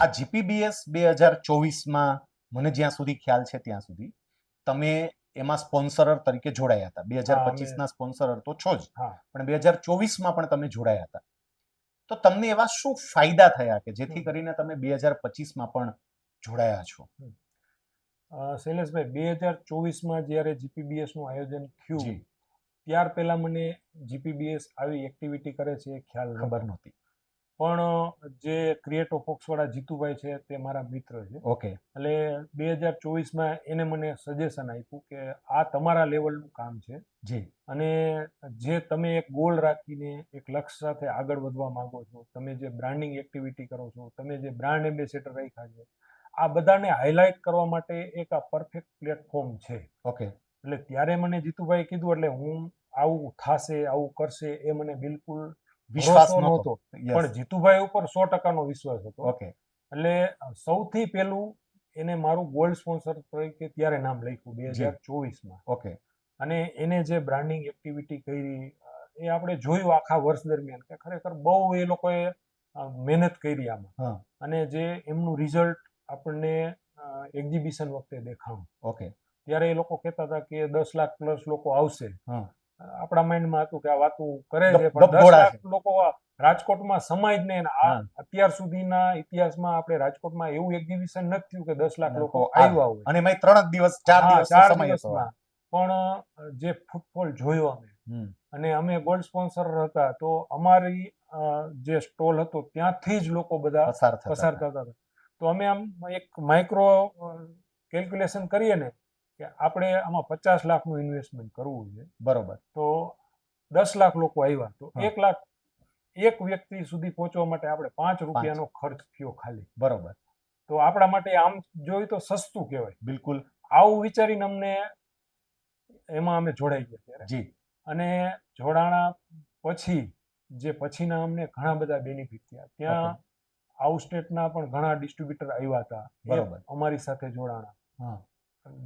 આ જીપીબીએસ બે હજાર ચોવીસમાં મને જ્યાં સુધી ખ્યાલ છે ત્યાં સુધી તમે એમાં સ્પોન્સરર તરીકે જોડાયા હતા. બે હજાર પચીસ ના પચીસના સ્પોન્સરર તો છો જ. પણ બે હજાર ચોવીસમાં પણ તમે જોડાયા હતા. તો તમને એવા શું ફાયદા થયા કે જેથી કરીને તમે બે હજાર પચીસમાં પણ જોડાયા છો? શૈલેષભાઈ બે હજાર ચોવીસમાં જ્યારે જીપીબીએસનું આયોજન થયું ત્યાર પહેલા મને જીપીબીએસ આવી એક્ટિવિટી કરે છે એ ખ્યાલ ખબર નહોતી. પણ જે ક્રિએટ ઓફ ઓક્સવાળા જીતુભાઈ છે તે મારા મિત્ર છે. ઓકે. એટલે બે હજાર ચોવીસમાં એને મને સજેશન આપ્યું કે આ તમારા લેવલનું કામ છે. જી. અને જે તમે એક ગોલ રાખીને એક લક્ષ્ય સાથે આગળ વધવા માંગો છો તમે જે બ્રાન્ડિંગ એક્ટિવિટી કરો છો તમે જે બ્રાન્ડ એમ્બેસેડર રાખ્યા છે આ બધાને હાઇલાઇટ કરવા માટે એક આ પરફેક્ટ પ્લેટફોર્મ છે. ઓકે. એટલે ત્યારે મને જીતુભાઈ કીધું એટલે હું આવું થાશે આવું કરશે એ મને બિલકુલ વિશ્વાસ નહોતો. પણ જીતુભાઈ ઉપર સો ટકાનો વિશ્વાસ હતો. ઓકે એટલે સૌથી પહેલું એને મારું ગોલ્ડ સ્પોન્સર તરીકે ત્યારે નામ લખ્યું બે હજાર ચોવીસમાં. ઓકે અને એને જે બ્રાન્ડિંગ એક્ટિવિટી કરી એ આપણે જોયું આખા વર્ષ દરમિયાન કે ખરેખર બહુ એ લોકોએ મહેનત કરી આમાં. અને જે એમનું રિઝલ્ટ આપણને એક્ઝિબિશન વખતે દેખાણું. ઓકે ત્યારે એ લોકો કહેતા હતા કે દસ લાખ પ્લસ લોકો આવશે. આપણા માઇન્ડમાં હતું કે આ વાતું કરે છે પણ દસ લાખ લોકો રાજકોટમાં સમાય જ નહીં. આ અત્યાર સુધીના ઇતિહાસમાં આપણે રાજકોટમાં એવું એક્ઝિબિશન નથી થયું કે દસ લાખ લોકો આવ્યા હોય. અને એમાં ત્રણ દિવસ ચાર દિવસ સમય હતો. દિવસમાં. પણ જે ફૂટફોલ જોયો અમે અને અમે ગોલ્ડ સ્પોન્સર હતા તો અમારી જે સ્ટોલ હતો ત્યાંથી જ લોકો બધા પસાર થતા હતા. તો અમે આમ એક માઇક્રો કેલ્ક્યુલેશન કરીએ ને કે આપણે આમાં પચાસ લાખનું ઇન્વેસ્ટમેન્ટ કરવું છે. બરોબર. તો દસ લાખ લોકો આવ્યા તો એક લાખ એક વ્યક્તિ સુધી પહોંચવા માટે આપણે પાંચ રૂપિયાનો ખર્ચ થયો ખાલી. બરોબર. તો આપણા માટે આમ જોયું તો સસ્તું કહેવાય. બિલકુલ. આવું વિચારીને અમને એમાં અમે જોડાઈ ગયા ત્યારે. જી. અને જોડાણા પછી જે પછીના અમને ઘણા બધા બેનિફિટ થયા. ત્યાં આઉટ સ્ટેટના પણ ઘણા ડિસ્ટ્રીબ્યુટર આવ્યા હતા. બરોબર. અમારી સાથે જોડાણા.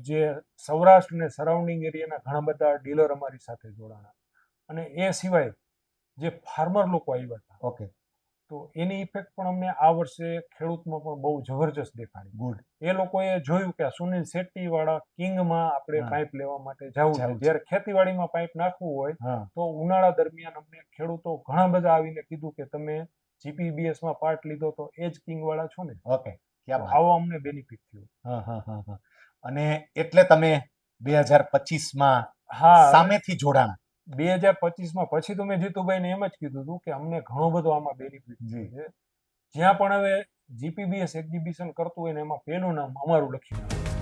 જે સૌરાષ્ટ્ર ને સરાઉન્ડિંગ એરિયાના ઘણા બધા ડીલર અમારી સાથે જોડાણા. અને એ સિવાય જે ફાર્મર લોકો આવ્યા હતા ઓકે તો એની ઇફેક્ટ પણ અમને આ વર્ષે ખેડૂતમાં પણ બહુ જબરજસ્ત દેખાડી. ગુડ એ લોકોએ જોયું કે આ સુનિલ શેટ્ટી વાળા કિંગમાં આપણે પાઇપ લેવા માટે જવું છે. જ્યારે ખેતીવાડીમાં પાઇપ નાખવું હોય તો ઉનાળા દરમિયાન અમને ખેડૂતો ઘણા બધા આવીને કીધું કે તમે જીપીબીએસમાં પાર્ટ લીધો તો એ જ કિંગ વાળા છો ને. ઓકે આવો અમને બેનિફિટ થયો. હા હા હા. અને એટલે તમે બે હજાર પચીસમાં હા. સામેથી જોડાણા. બે હજાર પચીસમાં પછી તો મેં જીતુભાઈને એમ જ કીધું હતું કે અમને ઘણો બધો આમાં બેનિફિટ. છે. જ્યાં પણ હવે જીપીબીએસ એક્ઝિબિશન કરતું હોય ને એમાં પહેલું નામ અમારું લખ્યું